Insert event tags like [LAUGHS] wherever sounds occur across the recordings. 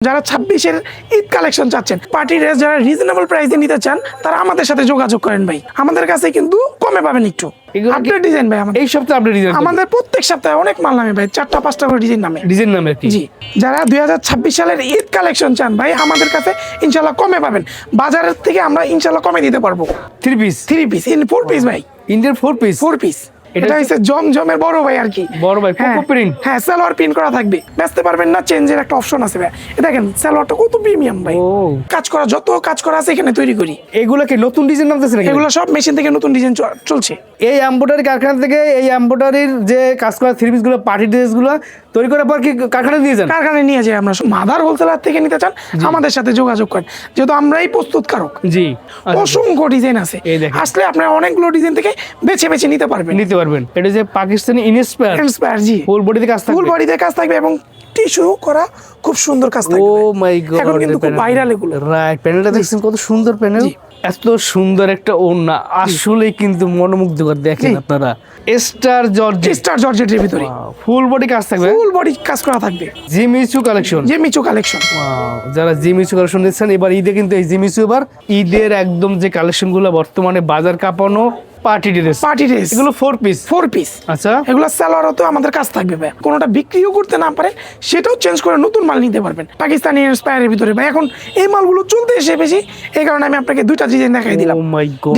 যারা ছাব্বিশের ঈদ কালেকশন চাচ্ছেন পার্টি ড্রেস যারা রিজনেবল প্রাইসে নিতে চান তারা আমাদের সাথে যোগাযোগ করেন ভাই। আমাদের কাছে কিন্তু কমে পাবেন একটু। আপডেট ডিজাইন ভাই আমাদের। এই সপ্তাহে আপনি ডিজাইন আমাদের প্রত্যেক সপ্তাহে অনেক মাল নামে ভাই চারটা পাঁচটা করে ডিজাইন নামে। ডিজাইন নামে কি? জি। যারা দুই হাজার ছাব্বিশ সালের ঈদ কালেকশন চান ভাই আমাদের কাছে ইনশাল্লাহ কমে পাবেন। বাজারের থেকে আমরা ইনশাল্লাহ কমে দিতে পারব। Three piece three piece in four piece ভাই। Indian four piece four piece এটা হচ্ছে জমজমের বড় ভাই আর কি। বড় ভাই, হ্যাঁ, কোকো print। হ্যাঁ সালোয়ার প্রিন্ট করা থাকবে। বেচতে পারবেন না চেঞ্জের একটা অপশন আছে ভাই। দেখেন সালোয়ারটা কত প্রিমিয়াম ভাই। কাজ করা যত কাজ করা আছে এখানে তৈরি করি। এগুলো কি নতুন ডিজাইন নামতেছে নাকি? এগুলো সব মেশিন থেকে নতুন ডিজাইন চলছে। এই এম্বোটারি কারখানা থেকে এই এম্বোটারির যে কাজ করা থ্রি পিসগুলো পার্টি ড্রেসগুলো তৈরি করার পর কি কারখানা দিয়ে যান? কারখানায় নিয়ে যাই আমরা। মাদার হোলসেলার থেকে নিতে চান আমাদের সাথে যোগাযোগ করেন। যেহেতু আমরাই প্রস্তুতকারক। জি। আচ্ছা, অসংখ্য ডিজাইন আছে। আসলে আপনারা অনেকগুলো ডিজাইন থেকে বেছে বেছে নিতে পারবেন। নিতে পারবেন। এটা যে Pakistani inspire inspire ji. Full বডিতে কাজ থাকবে ফুল থাকবে। বডিতে কাজ থাকবে এবং টিস্যু করা খুব সুন্দর কাজ থাকবে। ও মাই গড এখন কিন্তু খুব ভাইরাল এগুলো। রাইট প্যানেলটা দেখছেন কত সুন্দর প্যানেল জি। এত সুন্দর একটা ওড়না। আসলেই কিন্তু মনোমুগ্ধকর দেখেন আপনারা। স্টার জর্জ স্টার জর্জেটের ভিতরে। ফুল বডি কাজ থাকবে। ফুল বডি কাজ করা থাকবে। জিমিচু কালেকশন যে মিচু কালেকশন যারা জিমিচু কালেকশন নিচ্ছেন এবার ঈদে কিন্তু এই জিমিচু এবার ঈদের একদম যে কালেকশনগুলো বর্তমানে বাজার কাঁপানো পার্টি ড্রেস। Party dress. এগুলো ফোর পিস ফোর পিস আচ্ছা। এগুলো সালোয়ারও তো আমাদের কাজ থাকবে ভাই। কোনোটা বিক্রিও করতে না পারে সেটাও চেঞ্জ করে নতুন মাল নিতে পারবেন। পাকিস্তানি ইন্সপায়ারের ভিতরে ভাই এখন এই মালগুলো চলতে এসে বেশি এই কারণে আমি আপনাকে দুইটা ডিজাইন দেখাই দিলাম।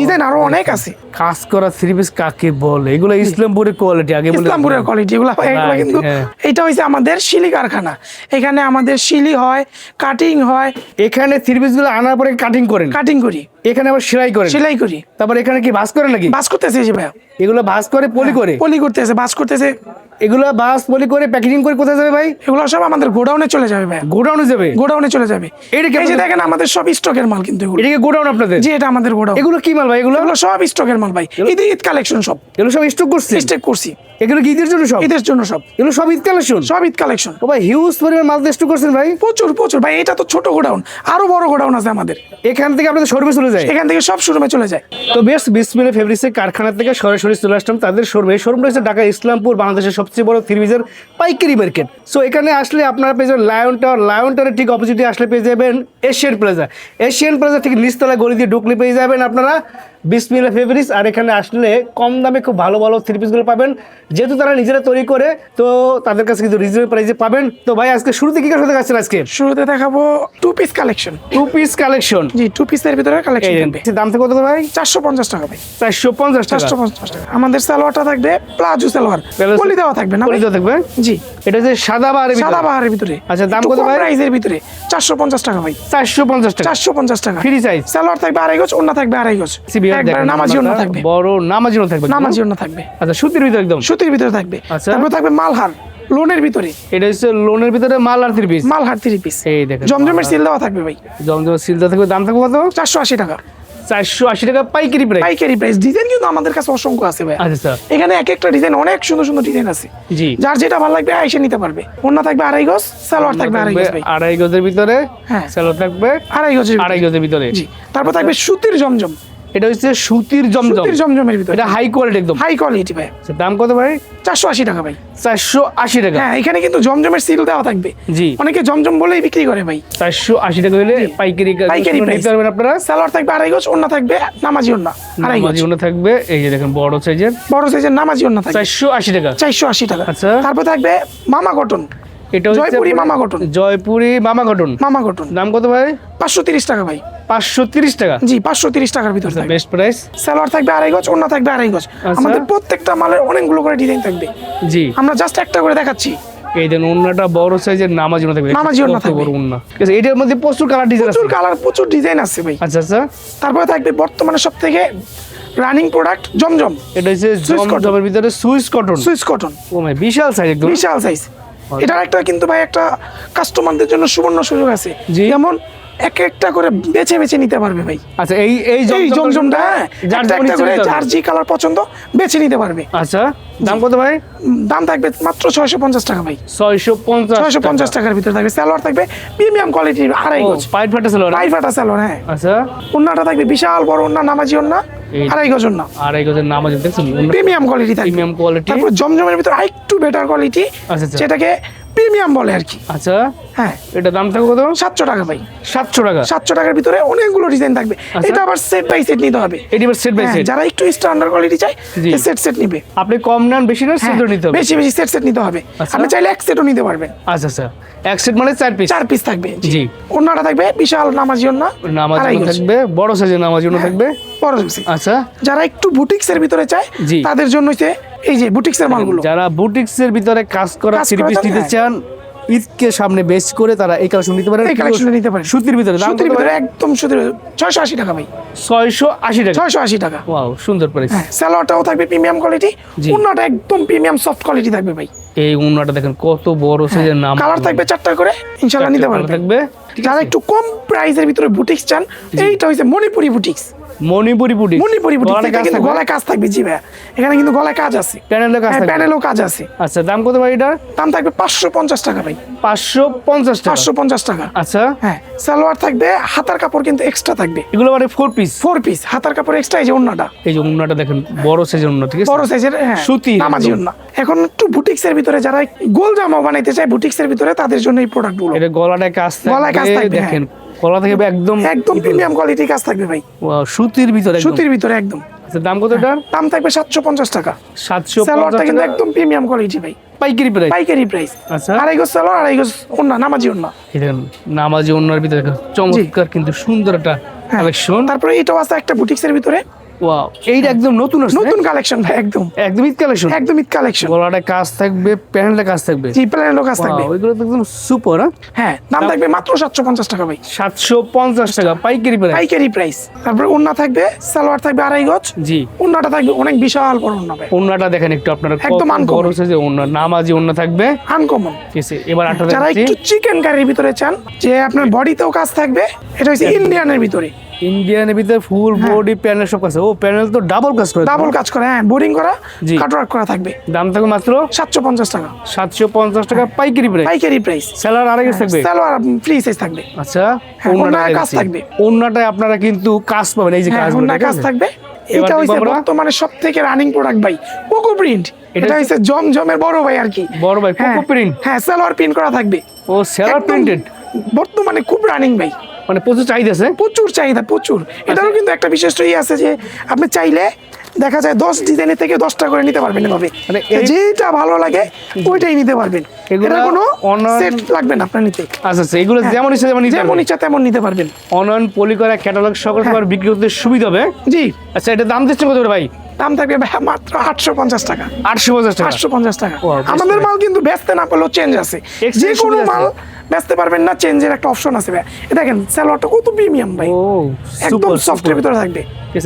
ডিজাইন আরও অনেক আছে। কাজ করা থ্রি পিস কাকে বলে? এগুলো ইসলামপুরের কোয়ালিটি আগে ইসলামপুরের কোয়ালিটি এগুলো এগুলো কিন্তু হ্যাঁ। এটা হচ্ছে আমাদের শিলি কারখানা। এখানে আমাদের শিলি হয় কাটিং হয়। এখানে থ্রি পিসগুলো আনার পরে কাটিং করেন। কাটিং করি। এখানে আবার সেলাই করেন। সেলাই করি। তারপর এখানে কি ভাস করে নাকি? বাস করতেছে যে ভাইয়া। এগুলো ভাস করে পলি করে? পলি করতেছে বাস করতেছে। এগুলো বাস পলি করে প্যাকেজিং করে কোথায় যাবে ভাই? এগুলো সব আমাদের গোডাউনে চলে যাবে ভাইয়া। গোডাউনে যাবে? গোডাউনে চলে যাবে। এটা কি দেখেন আমাদের সব স্টকের মাল কিন্তু এগুলো। এটা কি গোডাউন আপনাদের? জি এটা আমাদের গোডাউন। এগুলো কি মাল ভাই এগুলো? সব স্টকের মাল। ভাই। ঈদ ঈদ কালেকশন সব। এগুলো সব স্টক করছি স্টক করছি। এগুলো কি ঈদের জন্য সব? ঈদের জন্য সব। এগুলো সব ঈদ কালেকশন? সব ঈদ কালেকশন। ও ভাই হিউজ পরিমাণ মাল স্টক করছেন ভাই। প্রচুর প্রচুর। ভাই এটা তো ছোট গোডাউন। আরও বড় গোডাউন আছে আমাদের। এখান থেকে আপনাদের শোরুমে চলে যায়? এখান থেকে সব শোরুমে চলে যায়। তো বেশ বিসমিলে ফেব্রিক্সের কারখানা থেকে সরাসরি চলে আসলাম তাদের শোরুমে এই শোরুম রয়েছে ঢাকা ইসলামপুর বাংলাদেশের সবচেয়ে বড় থ্রিভিজের পাইকারি মার্কেট সো এখানে আসলে আপনারা পেয়ে যাবেন লায়ন টাওয়ার লায়ন টাওয়ারের ঠিক অপোজিটে আসলে পেয়ে যাবেন এশিয়ান প্লাজা এশিয়ান প্লাজা ঠিক নিচতলা গলি দিয়ে ঢুকলে পেয়ে যাবেন আপনারা বিসমিলা ফেব্রিক্স আর এখানে আসলে কম দামে খুব ভালো ভালো থ্রি পিসগুলো পাবেন। যেহেতু তারা নিজেরা তৈরি করে তো তাদের কাছে কিন্তু রিজনেবল প্রাইসে পাবেন। তো ভাই আজকে শুরুতে কি সাথে যাচ্ছেন আজকে? শুরুতে দেখাবো two piece collection two piece collection জি টু পিসের ভিতরে কালেকশন দাম থেকে কত ভাই? চারশো পঞ্চাশ টাকা ভাই। চারশো পঞ্চাশ টাকা। চারশো পঞ্চাশ টাকা। আমাদের সালোয়ারটা থাকবে প্লাজো সালোয়ার। পলি দেওয়া থাকবে না ভাই? পরিচয় থাকবে? জি। এটা হচ্ছে সাদা বাহারের সাদা বাহারের ভিতরে। আচ্ছা, দাম কত ভাই? প্রাইসের ভিতরে। চারশো পঞ্চাশ টাকা ভাই। চারশো পঞ্চাশ টাকা। চারশো পঞ্চাশ টাকা। ফ্রি সাইজ সালোয়ার থাকবে আড়াই গজ অন্য থাকবে আড়াই গজ। নামাজি অন্য থাকবে। বড় নামাজি অন্য থাকবে। নামাজি অন্য থাকবে। আচ্ছা সুতির ভিতরে একদম? সুতির ভিতরে থাকবে। আচ্ছা। তারপর থাকবে মালহার লোনের ভিতরে। এটা হচ্ছে লোনের ভিতরে মাল আর থ্রি পিস মালহার থ্রি পিস এই দেখেন জমজমের সিল দেওয়া থাকবে ভাই। জমজম সিলদা থাকবে দাম থাকবে কত? চারশো আশি টাকা। চারশো আশি টাকা পাইকারি প্রাইস পাইকারি প্রাইস ডিজাইন কিন্তু আমাদের কাছে অসংখ্য আছে ভাই। আচ্ছা স্যার এখানে এক একটা ডিজাইন অনেক সুন্দর সুন্দর ডিজাইন আছে। জি। যার যেটা ভালো লাগবে আইসে নিতে পারবে। অন্য থাকবে আড়াই গজ সালোয়ার থাকবে আড়াই গজ ভাই। আড়াই গজের ভিতরে হ্যাঁ। স্যালো থাকবে আড়াই গজের আড়াই গজের ভিতরে। জি। তারপর থাকবে সুতির জমজম। এটা হচ্ছে সুতির জমজম। সুতির জমজমের ভিতরে। এটা হাই কোয়ালিটি একদম। হাই কোয়ালিটি ভাই। আচ্ছা, দাম কত ভাই? চারশো আশি টাকা ভাই। চারশো আশি টাকা। হ্যাঁ এখানে কিন্তু জমজমের সিল দেওয়া থাকবে। জি। অনেকে জমজম বলেই বিক্রি করে ভাই। চারশো আশি টাকা হলে পাইকারি পাইকারি। নিতে পারবেন আপনারা। সালোয়ার থাকবে আড়াই গজ অন্য থাকবে নামাজি অন্য আড়াই গজ। নামাজি অন্য থাকবে। এই যে দেখেন বড় সাইজের বড় সাইজের নামাজি অন্য থাকবে। চারশো আশি টাকা। চারশো আশি টাকা। আচ্ছা। তারপর থাকবে মামা কটন এটা হচ্ছে জয়পুরি মামা কটন জয়পুরি মামা কটন মামা কটন দাম কত ভাই? পাঁচশো তিরিশ টাকা ভাই। পাঁচশো তিরিশ টাকা? জি পাঁচশো তিরিশ টাকার ভিতর থাকবে। বেস্ট প্রাইস সালোয়ার থাকবে আড়াই গজ থাকবে আড়াই গজ। আচ্ছা। আমাদের প্রত্যেকটা মালের অনেকগুলো করে ডিজাইন থাকবে। জি। আমরা জাস্ট একটা করে দেখাচ্ছি। এই দেন অন্যটা বড় সাইজের নামাজি থাকবে। নামাজি থাকবে। বড় ঠিক এটার মধ্যে প্রচুর কালার ডিজাইন আছে। প্রচুর কালার প্রচুর ডিজাইন আছে ভাই। আচ্ছা আচ্ছা। তারপরে থাকবে বর্তমানে সব থেকে রানিং প্রোডাক্ট জমজম। এটা হচ্ছে। জমজমের ভিতরে Swiss cotton Swiss cotton oh my Vishal size একদম। বিশাল সাইজ এটার একটা কিন্তু ভাই একটা কাস্টমারদের জন্য সুবর্ণ সুযোগ আছে। যেমন এক একটা করে বেছে বেছে নিতে পারবে ভাই। আচ্ছা এই এই এই জমজমটা হ্যাঁ, যার একটা করে যার কালার পছন্দ বেছে নিতে পারবে। আচ্ছা দাম কত ভাই? দাম থাকবে মাত্র ছয়শো পঞ্চাশ টাকা ভাই। ছয়শো পঞ্চাশ ছয়শো পঞ্চাশ টাকার ভিতরে থাকবে। সালোয়ার থাকবে প্রিমিয়াম কোয়ালিটির আড়াই গজ। পাইট ফাটা ছিল পাই ফাটা সালোয়ার হ্যাঁ। আচ্ছা। ওন্নাটা থাকবে বিশাল বড় ওন্না নামাজি ওন্না আড়াই আর এই গজের নাম আছে দেখছেন? প্রিমিয়াম কোয়ালিটি থাকবে। প্রিমিয়াম কোয়ালিটি তারপর জমজমের ভিতরে আরেকটু বেটার কোয়ালিটি। যেটাকে প্রিমিয়াম বলে আর কি। আচ্ছা। হ্যাঁ। এটা দাম থাকবে কত? সাতশো টাকা ভাই। সাতশো টাকা? সাতশো টাকার ভিতরে অনেকগুলো ডিজাইন থাকবে। আচ্ছা। এটা আবার সেট বাই সেট নিতে হবে। এটি সেট বাই হ্যাঁ, সেট যারা একটু স্ট্যান্ডার্ড কোয়ালিটি চায় সেট সেট নিবে। আপনি কম নেন বেশি নেন হ্যাঁ, সেটও নিতে হবে। বেশি বেশি সেট সেট নিতে হবে। আচ্ছা। আপনি চাইলে এক সেটও নিতে পারবেন। আচ্ছা আচ্ছা। এক সেট মানে চার পিস চার পিস থাকবে জি। অন্যটা থাকবে বিশাল নামাজি অন্য নামাজ। থাকবে বড় সাইজের নামাজ হ্যাঁ। থাকবে? বড়। আচ্ছা। যারা একটু বুটিক্সের ভিতরে চায় তাদের জন্য হচ্ছে এই যে বুটিক্সের মালগুলো। যারা বুটিক্সের ভিতরে কাজ করা থ্রি পিস নিতে হ্যাঁ। চান ঈদকে সামনে বেস করে তারা এই কালেকশন নিতে পারেন। এই কালেকশনটা নিতে পারেন। সুতির ভিতরে দাম সুতির ভিতরে একদম সুতির ছয়শো আশি টাকা ভাই। ছয়শো আশি টাকা? ছয়শো আশি টাকা। ওয়াও সুন্দর প্রাইস হ্যাঁ স্যালোয়ারটাও থাকবে প্রিমিয়াম কোয়ালিটি। অন্যটা একদম প্রিমিয়াম সফট কোয়ালিটি থাকবে ভাই। এই উন্নাটা দেখেন কত বড় সাইজের নাম। কালার থাকবে চারটা করে ইনশাল্লাহ নিতে পারবেন। থাকবে। যারা একটু কম প্রাইসের ভিতরে বুটিক্স চান এইটা হচ্ছে মণিপুরি বুটিক্স। মণিপুরি পুটি। মণিপুরি বুটিক্স কিন্তু গলায় কাজ থাকবে জি ভাইয়া এখানে কিন্তু গলায় কাজ আছে। প্যানেলের কাজ হ্যাঁ থাকবে। প্যানেলও কাজ আছে। আচ্ছা দাম কত ভাই এটা দাম থাকবে পাঁচশো পঞ্চাশ টাকা ভাই। পাঁচশো পঞ্চাশ টাকা? পাঁচশো পঞ্চাশ টাকা। আচ্ছা। হ্যাঁ সালোয়ার থাকবে হাতার কাপড় কিন্তু এক্সট্রা থাকবে। এগুলো মানে ফোর পিস ফোর পিস হাতার কাপড় এক্সট্রা এই যে অন্যটা এই যে উন্নাটা দেখেন বড় সাইজের উন্না ঠিক আছে? বড় সাইজের হ্যাঁ সুতি। নামাজি। এখন একটু বুটিক্সের ভিতরে যারা গোল জামা বানাইতে চায় বুটিক্সের ভিতরে তাদের জন্য এই এটা গলাটায় কাজ গলায় কাজ থাকবে, দেখেন গলা থেকে একদম একদম প্রিমিয়াম কোয়ালিটি কাজ থাকবে ভাই। সুতির ভিতরে একদম। সুতির ভিতরে একদম। আচ্ছা দাম কত এটার? দাম থাকবে সাতশো পঞ্চাশ টাকা। সাতশো সালোয়ারটা কিন্তু একদম প্রিমিয়াম কোয়ালিটি ভাই। পাইকারি প্রাইস পাইকারি প্রাইস আচ্ছা। আড়াই গোজ সালোয়ার আড়াই গোজ অন্য নামাজি ওন্না নামাজি ওন্নার ভিতরে চমৎকার কিন্তু সুন্দর একটা হ্যাঁ। কালেকশন। তারপরে এটাও আছে একটা বুটিক্সের ভিতরে। ওয়াও এইটা একদম নতুন নতুন কালেকশন ভাই একদম। একদম ঈদ কালেকশন একদম ঈদ কালেকশন গলাটা কাজ থাকবে প্যান্টে কাজ থাকবে? জি প্ল্যানেরও কাজ থাকবে। এগুলো তো একদম সুপার হ্যাঁ? দাম থাকবে মাত্র সাতশো পঞ্চাশ টাকা ভাই। সাতশো পঞ্চাশ টাকা পাইকারি প্রাইস পাইকারি প্রাইস তারপরে ওন্না থাকবে সালোয়ার থাকবে আড়াই গজ। জি। ওন্নাটা থাকবে অনেক বিশাল বড় ওন্না ভাই। ওন্নাটা দেখেন একটু আপনারা একদম। বড় সাইজে ওন্না নামাজি ওন্না থাকবে। আনকমন ঠিক আছে এবার যারা একটু চিকেন কারির ভিতরে চান যে আপনার বডিতেও কাজ থাকবে এটা হচ্ছে ইন্ডিয়ানের ভিতরে। ইন্ডিয়ানের ভিতরে ফুল বডি প্যানেল সব কাজ ও প্যানেল তো ডাবল কাজ করে ডাবল কাজ করে হ্যাঁ বোরিং করা। কাটওয়ার্ক করা থাকবে। দাম থাকবে মাত্র সাতশো পঞ্চাশ টাকা। সাতশো পঞ্চাশ টাকা পাইকারি প্রাইস পাইকারি প্রাইস স্যালার আড়াই থাকবে? সালোয়ার ফ্রি সাইজ থাকবে। আচ্ছা হ্যাঁ, ওন্নাটা কাজ থাকবে। ওন্নাটায় আপনারা কিন্তু কাজ পাবেন এই যে হ্যাঁ কাজ ওন্নায় কাজ থাকবে। এটা হচ্ছে বর্তমানে সব থেকে রানিং প্রোডাক্ট ভাই কোকো প্রিন্ট এটা হচ্ছে জমজমের বড় ভাই আর কি। বড় ভাই হ্যাঁ, কোকো প্রিন্ট হ্যাঁ সালোয়ার প্রিন্ট করা থাকবে। ও একদম প্রিন্টেড বর্তমানে খুব রানিং ভাই। মানে প্রচুর চাহিদা আছে? প্রচুর চাহিদা প্রচুর। এটারও কিন্তু একটা বিশিষ্ট ইয়ে আছে যে আপনি চাইলে দেখা যায় দশ ডিজাইনের থেকে দশটা করে নিতে পারবেন এভাবে। মানে যেটা ভালো লাগে ওইটাই নিতে পারবেন। এগুলা কোনো সেট লাগবে না আপনার নিতে। আচ্ছা আচ্ছা এগুলো যেমন ইচ্ছা নিতে যেমন ইচ্ছা তেমন নিতে পারবেন। অনলাইন পলি করা ক্যাটালগ সকল হ্যাঁ। তোমার বিক্রি করতে সুবিধা হবে। জি। আচ্ছা এটা দাম দিচ্ছে কত করে ভাই? দাম থাকবে ভাই মাত্র আটশো পঞ্চাশ টাকা। আটশো পঞ্চাশ টাকা? আটশো পঞ্চাশ টাকা। আমাদের মাল কিন্তু বেচতে না পারলেও চেঞ্জ আছে। যে কোনো মাল বেচতে পারবেন না চেঞ্জের একটা অপশন আছে ভাই। দেখেন স্যালোয়ারটা কত প্রিমিয়াম ভাই। একদম সফটের ভিতরে থাকবে।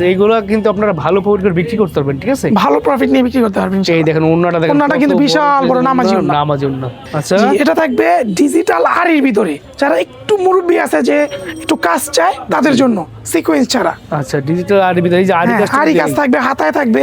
এইগুলো কিন্তু আপনারা ভালো প্রফিট করে বিক্রি করতে পারবেন ঠিক আছে? ভালো প্রফিট নিয়ে বিক্রি করতে পারবেন এই দেখেন ওন্নাটা দেখেন ওন্নাটা কিন্তু বিশাল বড় নামাজি ওন্না। নামাজি ওন্না। আচ্ছা। এটা থাকবে ডিজিটাল আরির ভিতরে। যারা একটু মুরব্বী আছে যে একটু কাজ চায় তাদের জন্য সিকোয়েন্স ছাড়া। আচ্ছা ডিজিটাল আর এই যে আরি হ্যাঁ, কাজটা আরি কাজ থাকবে হাতায় থাকবে।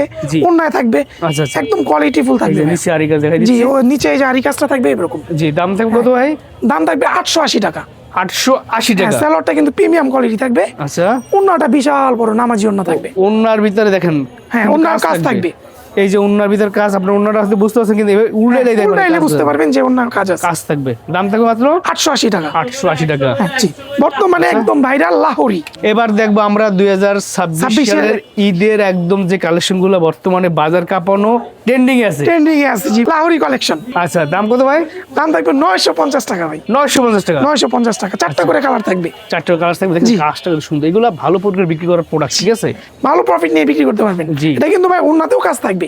অন্যায় থাকবে আচ্ছা, আচ্ছা। একদম কোয়ালিটি ফুল থাকবে। নিচে আরি কাজ দেখাই জি ও নিচে এই যে আরি কাজটা থাকবে এরকম। জি দাম থাকবে কত ভাই? দাম থাকবে আটশো আশি টাকা। আটশো আশি হ্যাঁ টাকা? স্যালোয়ারটা কিন্তু প্রিমিয়াম কোয়ালিটি থাকবে। আচ্ছা। অন্যটা বিশাল বড় নামাজি অন্য থাকবে। ওন্নার ভিতরে দেখেন। হ্যাঁ, ওন্নার কাজ থাকবে। এই যে উন্নার ভিতর কাজ আপনার উন্নার আসতে বুঝতে পারছেন কিন্তু উল্টে হ্যাঁ, উল্টাইলে বুঝতে পারবেন যে উন্নার কাজ আছে। কাজ থাকবে। দাম থাকবে মাত্র? আটশো আশি টাকা। আটশো আশি টাকা। হ্যাঁ, জি। বর্তমানে একদম ভাইরাল লাহোরি। এবার দেখব আমরা দুই হাজার ছাব্বিশ 26 সালের ঈদের একদম যে কালেকশনগুলো বর্তমানে বাজার কাঁপানো ট্রেন্ডিং আছে। ট্রেন্ডিং এ আছে জি। লাহোরি কালেকশন আচ্ছা দাম কত ভাই? দাম থাকবে নয়শো পঞ্চাশ টাকা ভাই। নয়শো পঞ্চাশ টাকা। নয়শো পঞ্চাশ টাকা। চারটা করে কালার থাকবে। চারটে কালার থাকবে। দেখেন কাজটা কত সুন্দর। এগুলো ভালো বিক্রি করার প্রোডাক্ট ঠিক আছে? ভালো প্রফিট নিয়ে বিক্রি করতে পারবেন। এটা কিন্তু ভাই কাজ থাকবে।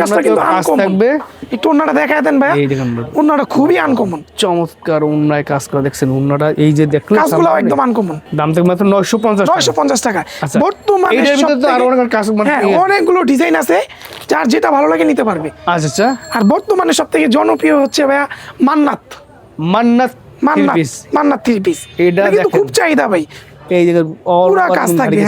কাজটা কিন্তু আনকমন থাকবে। একটু দেখায় দেন ভাই এই দেখেন খুবই আনকমন চমৎকার উন্নয় কাজ করা। দেখছেন উন্নটা এই যে দেখলেন কাজগুলো একদম আনকমন দাম থাকবে মাত্র নয়শো পঞ্চাশ নয়শো পঞ্চাশ টাকা। আচ্ছা। বর্তমানে এইটার ভিতরে তো আরও অনেক কাজ মানে হ্যাঁ অনেকগুলো ডিজাইন আছে। যার যেটা ভালো লাগে নিতে পারবে। আচ্ছা আচ্ছা। আর বর্তমানে সব থেকে জনপ্রিয় হচ্ছে ভাইয়া মান্নাত। মান্নাত মান্নাত মান্নাত থ্রি পিস এটা কিন্তু খুব চাহিদা ভাই। এই যে কাজ থাকবে,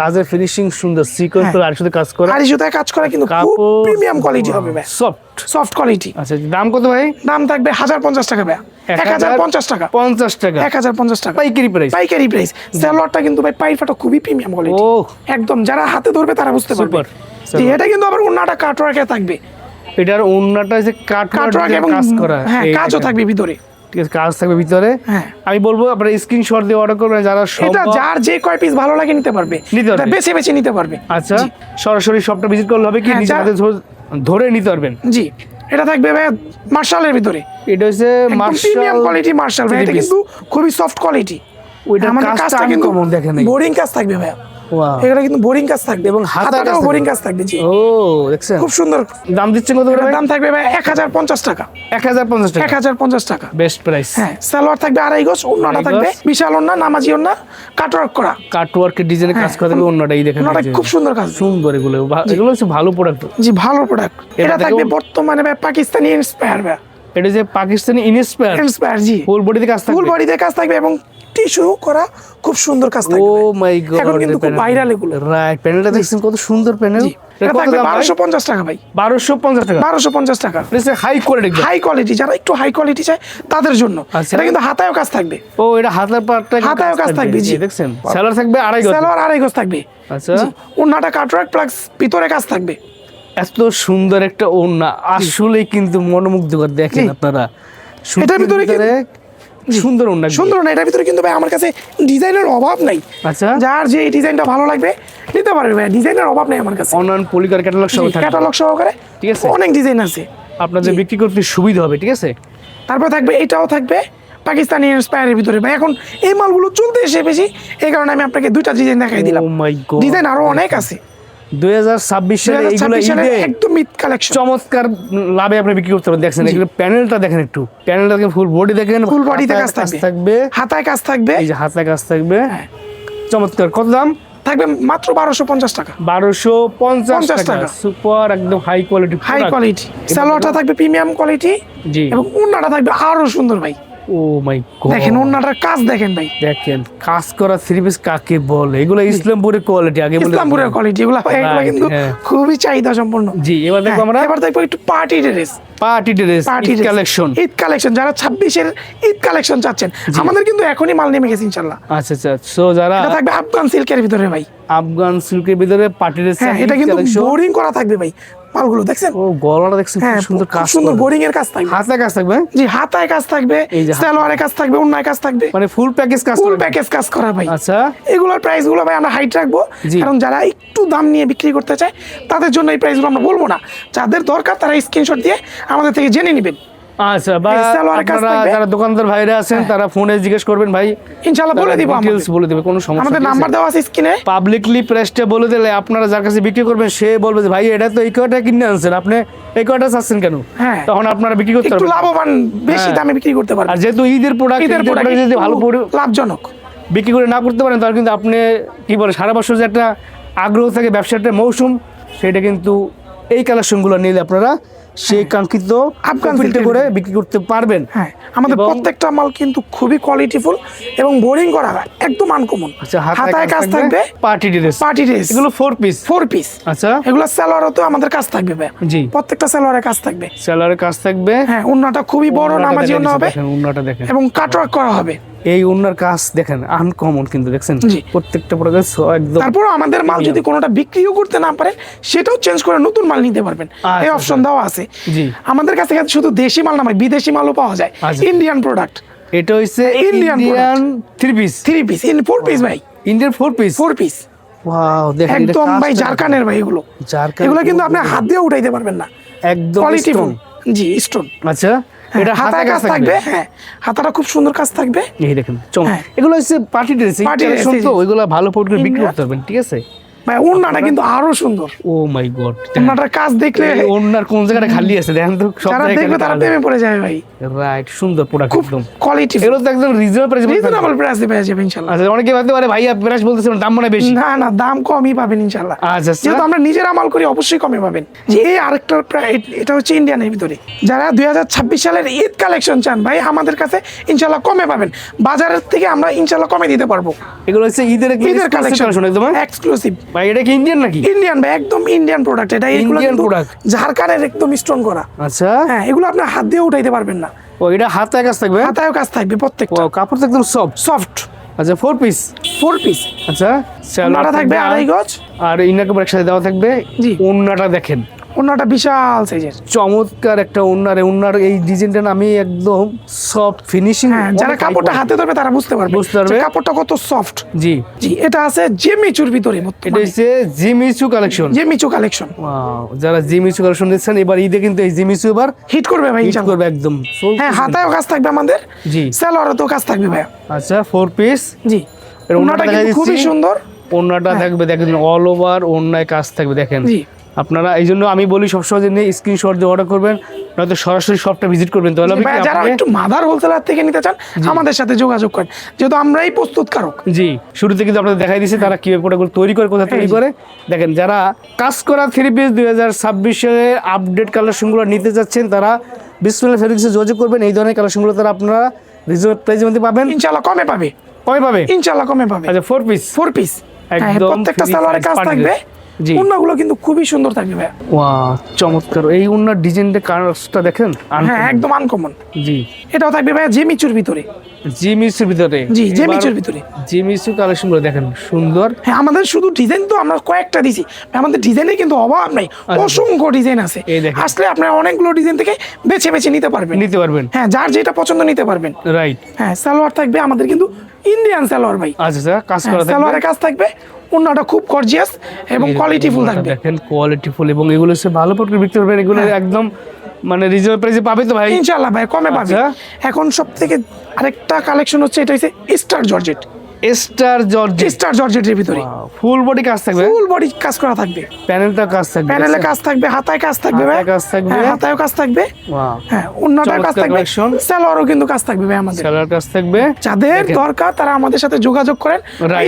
কাজের ফিনিশিং সুন্দর সিকোয়েন্স। করে আর কাজ করা। আর কাজ করা কিন্তু খুব প্রিমিয়াম কোয়ালিটি হবে ভাই। সফট সফট কোয়ালিটি আচ্ছা দাম কত ভাই? দাম থাকবে হাজার পঞ্চাশ টাকা ভাইয়া। এক হাজার পঞ্চাশ টাকা। পঞ্চাশ টাকা। এক হাজার পঞ্চাশ টাকা। পাইকারি প্রাইস পাইকারি প্রাইস সালোয়ারটা কিন্তু ভাই পাইফাটা খুবই প্রিমিয়াম কোয়ালিটি একদম যারা হাতে ধরবে তারা বুঝতে পারবে। এটা কিন্তু আবার কাটওয়ার্কে থাকবে। এটার কাটওয়ার্ক এবং কাজ করা। হ্যাঁ কাজও থাকবে ভিতরে। ঠিক আছে কাজ থাকবে ভিতরে। হ্যাঁ। আমি বলব আপনারা স্ক্রিনশট দিয়ে অর্ডার করবেন যারা এটা যার যে কয় পিস ভালো লাগে নিতে পারবে। নিতে পারবে। বেছে বেছে নিতে পারবে। আচ্ছা সরাসরি শপটা ভিজিট করলে হবে কি? হ্যাঁ, নিজে হাতে ধরে- নিতে পারবেন। জি। এটা থাকবে ভাই মার্শালের ভিতরে। এটা হচ্ছে মার্শাল কোয়ালিটি মার্শাল ভাই এটা কিন্তু খুবই সফট কোয়ালিটি ওইটার কাজটা uncommon দেখেন এই। বোরিং কাজ থাকবে ভাইয়া। Wow. এগুলো কিন্তু বোরিং কাজ থাকবে এবং হাতাটাও বোরিং কাজ থাকবে জি। ও দেখছেন? খুব সুন্দর। দাম দিচ্ছেন কত করে দাম থাকবে ভাই এক হাজার পঞ্চাশ টাকা। এক হাজার পঞ্চাশ এক টাকা হাজার পঞ্চাশ টাকা। বেস্ট প্রাইস হ্যাঁ সালোয়ার থাকবে আড়াই অন্যটা থাকবে বিশাল নামাজি কাটওয়ার্ক করা। কাটওয়ার্কের ডিজাইনে কাজ হ্যাঁ, করা থাকবে দেখেন। খুব সুন্দর কাজ। সুন্দর এগুলো। এগুলো হচ্ছে ভালো প্রোডাক্ট জি ভালো প্রোডাক্ট এটা থাকবে বর্তমানে ভাই পাকিস্তানি ইন্সপায়ার ভাই। এটা যে Pakistani inspire inspire ji. Full বডিতে কাজ ফুল থাকবে বডিতে কাজ থাকবে এবং টিস্যু করা খুব সুন্দর কাজ ও থাকবে। মাই গড এখন কিন্তু খুব ভাইরাল এগুলো। রাইট প্যানেলটা দেখছেন কত সুন্দর প্যানেল জি বারোশো পঞ্চাশ টাকা ভাই। বারোশো পঞ্চাশ টাকা। বারোশো পঞ্চাশ টাকা। হাই কোয়ালিটি হাই কোয়ালিটি যারা একটু হাই কোয়ালিটি চায় তাদের জন্য। আচ্ছা। এটা কিন্তু হাতায়ও কাজ থাকবে। ও এটা হাতার পাটটা হাতায়ও কাজ থাকবে, জি। দেখছেন সেলার থাকবে আড়াই গজ। সালোয়ার আড়াই গজ থাকবে। আচ্ছা। জি কাটওয়ার্ক প্লাস ভিতরে কাজ থাকবে। এত সুন্দর একটা ওড়না। আসলেই কিন্তু মনোমুগ্ধকর দেখেন। আপনারা। এটার ভিতরে সুন্দর ওড়না সুন্দর না এটার ভিতরে কিন্তু ভাই আমার কাছে ডিজাইনের অভাব নাই। আচ্ছা। যার যে ডিজাইনটা ভালো লাগবে নিতে পারবে ভাই ডিজাইনের অভাব নেই আমার কাছে। অনলাইন পলিকার ক্যাটালগ সহ থাকবে। ক্যাটালগ সহকারে ঠিক আছে। অনেক ডিজাইন আছে। আপনাদের বিক্রি করতে সুবিধা হবে ঠিক আছে? তারপর থাকবে এটাও থাকবে পাকিস্তানি ইন্সপায়ারের ভিতরে। ভাই এখন এই মালগুলো চলতে এসে বেশি এই কারণে আমি আপনাকে দুইটা ডিজাইন দেখাই দিলাম। মাই গড ডিজাইন আরও অনেক আছে। সালে এইগুলো 2026 সালে ঈদে একদম মিড কালেকশন চমৎকার লাভে আপনি বিক্রি করতে পারেন। দেখছেন প্যানেলটা দেখেন একটু। প্যানেলটা ফুল বডি দেখেন। ফুল বডিতে কাজ থাকবে। হাতায় কাজ থাকবে। এই যে হাতে কাজ থাকবে। হ্যাঁ। চমৎকার। কত দাম? থাকবে মাত্র বারোশো পঞ্চাশ টাকা। বারোশো পঞ্চাশ টাকা। সুপার একদম হাই কোয়ালিটি হাই কোয়ালিটি থাকবে প্রিমিয়াম কোয়ালিটি জি। এবং ওন্নাটা থাকবে আরও সুন্দর ভাই। ও মাই গড দেখেন ওন্নাটার কাজ দেখেন ভাই। দেখেন কাজ করা পিস কাকে বলে? এগুলো ইসলামপুরের কোয়ালিটি আগে বলে ইসলামপুরের কোয়ালিটি এগুলো এগুলো কিন্তু হ্যাঁ। খুবই চাহিদা সম্পন্ন। জি এবার দেখব হ্যাঁ, আমরা। এবার দেখব একটু party dress party dress party collection Eid collection যারা ছাব্বিশের ঈদ কালেকশন চাচ্ছেন আমাদের কিন্তু এখনই মাল নেমে গেছে ইনশাল্লাহ আচ্ছা আচ্ছা সো যারা এটা থাকবে আফগান সিল্কের ভিতরে ভাই। আফগান সিল্কের ভিতরে পার্টি ড্রেস হ্যাঁ এটা কিন্তু বোরিং করা থাকবে ভাই। মালগুলো দেখছেন? ও গলাটা দেখছেন হ্যাঁ খুব সুন্দর কাজ সুন্দর বোরিং এর কাজ থাকবে। হাতে কাজ থাকবে জি হাতায় কাজ থাকবে সালোয়ারে কাজ থাকবে অন্যায় কাজ থাকবে। মানে ফুল প্যাকেজ কাজ ফুল প্যাকেজ কাজ করা ভাই। আচ্ছা। এগুলোর প্রাইসগুলো ভাই আমরা হাইট রাখব কারণ যারা একটু দাম নিয়ে বিক্রি করতে চায় তাদের জন্য এই প্রাইসগুলো আমরা বলব না। যাদের দরকার তারা স্ক্রিনশট দিয়ে আমাদের থেকে জেনে নেবেন। আচ্ছা বা যারা দোকানদার ভাইরা আছেন তারা ফোনে জিজ্ঞেস করবেন ভাই ইনশাল্লাহ বলে দিব ডিটেলস বলে দেবে কোনো সমস্যা আমাদের নাম্বার দেওয়া আছে স্ক্রিনে। পাবলিকলি প্রেসটা বলে দিলে আপনারা যার কাছে বিক্রি করবেন সে বলবে যে ভাই এটা তো এই কয়টা কিনে আনছেন? আপনি এই কয়টা চাচ্ছেন কেন? হ্যাঁ। তখন আপনারা বিক্রি করতে একটু লাভবান বেশি হ্যাঁ। দামে বিক্রি করতে আর যেহেতু ঈদের প্রোডাক্ট ঈদের প্রোডাক্ট যদি ভালো লাভজনক। বিক্রি করে না করতে পারেন তাহলে কিন্তু আপনি কি বলে সারা বছর যে একটা আগ্রহ থাকে ব্যবসার একটা মৌসুম সেটা কিন্তু এই কালেকশনগুলো নিলে আপনারা সেই কাঙ্ক্ষিত আফগান সিল্কের করে বিক্রি করতে পারবেন। হ্যাঁ আমাদের প্রত্যেকটা মাল কিন্তু খুবই কোয়ালিটিফুল এবং বোরিং করা হয় একদম আনকমন আচ্ছা হাতায় কাজ থাকবে পার্টি ড্রেস পার্টি ড্রেস এগুলো ফোর পিস ফোর পিস আচ্ছা। এগুলো সালোয়ারও তো আমাদের কাজ থাকবে ভাই। জি। প্রত্যেকটা সালোয়ারের কাজ থাকবে। সেলারের কাজ থাকবে। হ্যাঁ উন্নাটা খুবই বড় নামাজি উন্না হবে দেখেন দেখেন। এবং কাটওয়ার্ক করা হবে। এই ওনার কাজ দেখেন আনকমন কিন্তু দেখছেন? প্রত্যেকটা প্রোডাক্ট একদম তারপর আমাদের মাল যদি কোনোটা বিক্রিও করতে না পারেন সেটাও চেঞ্জ করে নতুন মাল নিতে পারবেন। আচ্ছা, এই অপশন দেওয়া আছে। জি। আমাদের কাছে কাছে শুধু দেশি মাল না বিদেশি মালও পাওয়া যায়। আচ্ছা। ইন্ডিয়ান প্রোডাক্ট এটা হচ্ছে Indian three piece three piece in four piece ভাই। Indian four piece four piece wow দেখেন একদম ভাই জারকানের ভাই এগুলো। জারকান এগুলো কিন্তু আপনি হাত দিয়ে উঠাইতে পারবেন না। একদম কোয়ালিটি। জি স্টোন আচ্ছা। এটা হাতায় কাজ থাকবে হ্যাঁ। হাতাটা খুব সুন্দর কাজ থাকবে। এই দেখেন চম হ্যাঁ। এগুলো হচ্ছে পার্টি ড্রেস dress, তো ভালো বিক্রি করতে পারবেন ঠিক আছে? ভাই ওন্নাটা কিন্তু আরও সুন্দর। ও মাই গড ওন্নাটার কাজ দেখলে ওনার কোন জায়গাটা খালি আছে? দেখেন তো সব যারা দেখবে তারা প্রেমে পড়ে যাবে ভাই। রাইট সুন্দর প্রোডাক্ট একদম। কোয়ালিটি এগুলো তো একদম রিজনেবল প্রাইস রিজনেবল প্রাইসে পেয়ে যাবে ইনশাল্লাহ আচ্ছা অনেকে ভাবতে পারে ভাই প্রাইস বলতেছেন দাম মনে বেশি? না না দাম কমই পাবেন ইনশাল্লাহ আচ্ছা আচ্ছা। যেহেতু আমরা নিজের মাল করি অবশ্যই কমে পাবেন। যে এই আরেকটা এটা হচ্ছে ইন্ডিয়ানের ভিতরে। যারা দুই হাজার ছাব্বিশ সালের ঈদ কালেকশন চান ভাই আমাদের কাছে ইনশাল্লাহ কমে পাবেন। বাজারের থেকে আমরা ইনশাল্লাহ কমে দিতে পারব। এগুলো হচ্ছে ঈদের ঈদের কালেকশন একদম হ্যাঁ? এক্সক্লুসিভ ভাই এটা কি ইন্ডিয়ান নাকি? ইন্ডিয়ান ভাই একদম ইন্ডিয়ান প্রোডাক্ট এটা ইন্ডিয়ান প্রোডাক্ট? ঝাড়খানের একদম স্টোন করা। আচ্ছা। হ্যাঁ এগুলো আপনার হাত দিয়ে উঠাইতে পারবেন না। ও এটা হাতে কাজ থাকবে? হাতায় কাজ থাকবে প্রত্যেকটা। কাপড় তো একদম সফট সফট আচ্ছা ফোর পিস ফোর পিস আচ্ছা সালোয়ার থাকবে আড়াই গজ। আর ইনার কাপড় একসাথে দেওয়া থাকবে জি। ওন্নাটা দেখেন। অন্যটা বিশাল সাইজের চমৎকার একটা ওনার উন্নার এই ডিজাইনটা আমি একদম সফট ফিনিশিং হ্যাঁ যারা কাপড়টা হাতে ধরবে তারা বুঝতে পারবে বুঝতে পারবে। কাপড়টা কত সফট জি। জি এটা আছে জেমিচুর ভিতরে এটা হচ্ছে Jimmy Choo collection Jimmy Choo collection যারা জিমিচু কালেকশন দিচ্ছেন এবার ঈদে কিন্তু এই জিমিচু এবার হিট করবে ভাই হিট করবে একদম। হ্যাঁ হাতায়ও কাজ থাকবে আমাদের। জি। সেলরও তো কাজ থাকবে ভাই আচ্ছা ফোর পিস জি। ওনাটা খুবই সুন্দর। ওড়নাটা থাকবে দেখেন অল ওভার ওড়নায় কাজ থাকবে দেখেন। জি। আপনারা এই জন্য আমি বলি সবসময় যে স্ক্রিনশট দিয়ে অর্ডার করবেন নয়তো সরাসরি শপটা ভিজিট করবেন। তাহলে যারা একটু মাদার হোলসেলার থেকে নিতে চান আমাদের সাথে যোগাযোগ করেন। যেহেতু আমরাই প্রস্তুতকারক। জি শুরুতে কিন্তু আপনাদের দেখাই দিয়েছি তারা কীভাবে প্রোডাক্টগুলো তৈরি করে কোথা তৈরি করে। দেখেন যারা কাজ করা থ্রি পিস দুই হাজার ছাব্বিশে আপডেট কালেকশনগুলো নিতে যাচ্ছেন তারা বিসমিল্লা ফেব্রিক্সে যোগাযোগ করবেন। এই ধরনের কালেকশনগুলো তারা আপনারা রিজনেবল প্রাইসের মধ্যে পাবেন। ইনশাআল্লাহ কমে পাবে। কমে পাবে? ইনশাআল্লাহ কমে পাবে। আচ্ছা ফোর পিস ফোর পিস একদম প্রত্যেকটা free সালোয়ারে size কাজ থাকবে। অন্যগুলো কিন্তু খুবই সুন্দর থাকবে ভাই ওয়া চমৎকার। এই উন্নার ডিজাইনটা কাজটা দেখেন? হ্যাঁ একদম আনকমন জি। এটাও থাকবে জেমিচুর ভিতরে। জিমিসের ভিতরে? জি, জিমিচুর ভিতরে। জিমিসু কালেকশনগুলো দেখেন সুন্দর। হ্যাঁ আমাদের শুধু ডিজাইন তো আমরা কয়েকটা দিছি। আমাদের ডিজাইনে কিন্তু অভাব নাই। অসংখ্য ডিজাইন আছে। আসলে আপনারা অনেকগুলো ডিজাইন থেকে বেছে বেছে নিতে পারবেন। নিতে পারবেন। হ্যাঁ যার যেটা পছন্দ নিতে পারবেন। রাইট হ্যাঁ সালোয়ার থাকবে আমাদের কিন্তু ইন্ডিয়ান সালোয়ার ভাই। আচ্ছা আচ্ছা কাজ হ্যাঁ, করা থাকবে। সালোয়ারের কাজ থাকবে অন্যটা খুব গর্জিয়াস এবং কোয়ালিটিফুল থাকবে দেখেন কোয়ালিটিফুল এবং এগুলো সে ভালো প্রোডাক্ট বিক্রি করবেন এগুলো হ্যাঁ। একদম মানে রিজনেবল প্রাইসে পাবে তো ভাই ইনশাআল্লাহ ভাই কমে পাবে আচ্ছা। এখন সব থেকে আরেকটা কালেকশন হচ্ছে এটা হচ্ছে star georgette star georgette star জর্জেটের ভিতরে। ফুল বডি কাজ থাকবে। ফুল বডি কাজ করা থাকবে। প্যানেলটা কাজ থাকবে প্যানেলে কাজ থাকবে হাতায় কাজ থাকবে ভাই। কাজ থাকবে। হ্যাঁ, হাতায়ও কাজ থাকবে। হ্যাঁ অন্যটা কাজ থাকবে। collection। সালোয়ারও কিন্তু কাজ থাকবে ভাই আমাদের। সেলার কাজ থাকবে। যাদের দরকার তারা আমাদের সাথে যোগাযোগ করেন.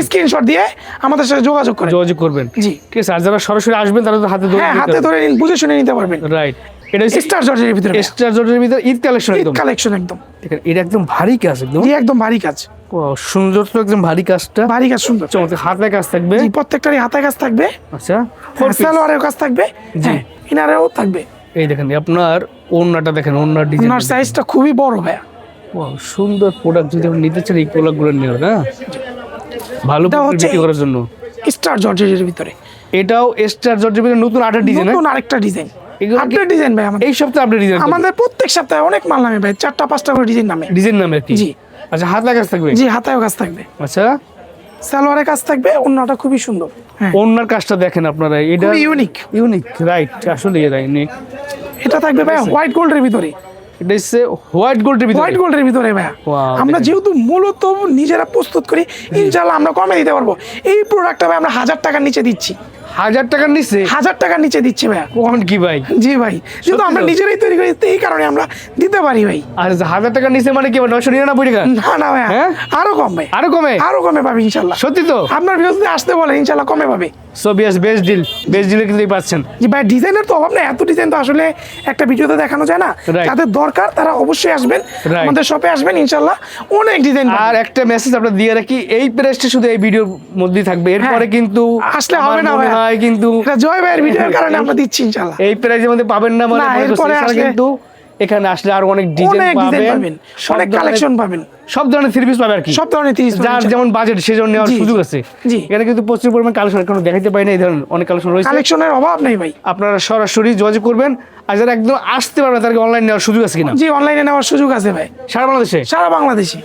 স্ক্রিনশট দিয়ে আমাদের সাথে যোগাযোগ করেন। যোগাযোগ করবেন। জি। ঠিক আছে আর যারা সরাসরি আসবেন তারা তো হাতে ধরে হ্যাঁ হাতে ধরে নিন বুঝে শুনে নিতে পারবেন। রাইট এটা স্টার জর্জেটের ভিতরে স্টার জর্জের ভিতরে ঈদ কালেকশন একদম। কালেকশন একদম। দেখেন এটা একদম ভারী কাজ একদম। একদম ভারী কাজ। Wow, সুন্দর তো একদম ভারী কাজটা। ভারী কাজ সুন্দর। চমৎকার হাতে কাজ থাকবে। প্রত্যেকটারই কাজ থাকবে। আচ্ছা হ্যাঁ, সালোয়ারের কাজ থাকবে। হ্যাঁ ইনারেও থাকবে। এই দেখেন আপনার ওড়নাটা দেখেন ওড়নার ডিজাইন সাইজটা খুবই বড় ভাইয়া। সুন্দর প্রোডাক্ট যদি আপনি নিতে চান এই প্রোডাক্টগুলো নিয়ে হ্যাঁ? ভালো বিক্রি করার জন্য। স্টার ভিতরে। এটাও স্টার জর্জের ভিতরে নতুন আটের ডিজাইন নতুন আরেকটা ডিজাইন এগুলো আপডেট ডিজাইন ভাই আমাদের। এই সপ্তাহে আপনি ডিজাইন আমাদের প্রত্যেক সপ্তাহে অনেক মাল নামে ভাই চারটা পাঁচটা করে ডিজাইন নামে। ডিজাইন নামে জি। আচ্ছা হাত কাজ থাকবে? জি হাতায়ও কাজ থাকবে। আচ্ছা। সালোয়ারের কাজ থাকবে অন্যটা খুবই সুন্দর। হ্যাঁ। কাজটা দেখেন আপনারা এটা ইউনিক ইউনিক রাইট আসলে ইউনিক এটা থাকবে ভাই হোয়াইট গোল্ডের ভিতরে। এটা হচ্ছে হোয়াইট গোল্ডের ভিতরে। হোয়াইট গোল্ডের ভিতরে Wow, আমরা যেহেতু মূলত নিজেরা প্রস্তুত করি ইনশাল্লাহ আমরা কমে দিতে পারব। এই প্রোডাক্টটা ভাই আমরা হাজার টাকার নিচে দিচ্ছি। হাজার টাকার নিচে? হাজার টাকার নিচে দিচ্ছে ভাইয়া। কোন কি ভাই? জি ভাই কিন্তু আমরা নিজেরাই তৈরি করি এই কারণে আমরা দিতে পারি ভাই। আর হাজার টাকার নিচে মানে কি নয়শো নিরানব্বই টাকা? না না ভাইয়া হ্যাঁ? আরও কম ভাই আরও কমে? আরও কমে পাবে ইনশাল্লাহ। সত্যি তো? আপনার বিরুদ্ধে আসতে বলে ইনশাল্লাহ কমে পাবে। সো বিয়াস বেস্ট ডিল বেস্ট ডিলে কিন্তু পাচ্ছেন জি ভাই ডিজাইনের তো অভাব নেই এত ডিজাইন তো আসলে একটা ভিডিওতে দেখানো যায় না. যাদের দরকার তারা অবশ্যই আসবেন আমাদের শপে আসবেন ইনশাল্লাহ অনেক ডিজাইন আর একটা মেসেজ আমরা দিয়ে রাখি এই প্রেসটা শুধু এই ভিডিওর মধ্যেই থাকবে এরপরে হ্যাঁ। কিন্তু আসলে হবে না হয় কিন্তু জয় ভাইয়ের ভিডিওর [LAUGHS] কারণে আমরা দিচ্ছি ইনশাল্লাহ এই প্রাইজের মধ্যে পাবেন না মানে না। এরপরে কিন্তু এখানে আসলে আর অনেক ডিজাইন পাবেন। অনেক কালেকশন পাবেন। সব ধরনের থ্রি পিস পাবে আর কি। সব ধরনের তিরিশ যার যেমন বাজেট সে যেমন নেওয়ার সুযোগ আছে। এখানে কিন্তু প্রচুর পরিমাণ কালেকশন কোনো দেখাতে পাই না এই ধরনের অনেক কালেকশন রয়েছে। কালেকশনের অভাব নেই ভাই। আপনারা সরাসরি যোগাযোগ করবেন আর যারা একদম আসতে পারবে তাদেরকে অনলাইন নেওয়ার সুযোগ আছে কিনা? জি অনলাইনে নেওয়ার সুযোগ আছে ভাই। সারা বাংলাদেশে? সারা বাংলাদেশে।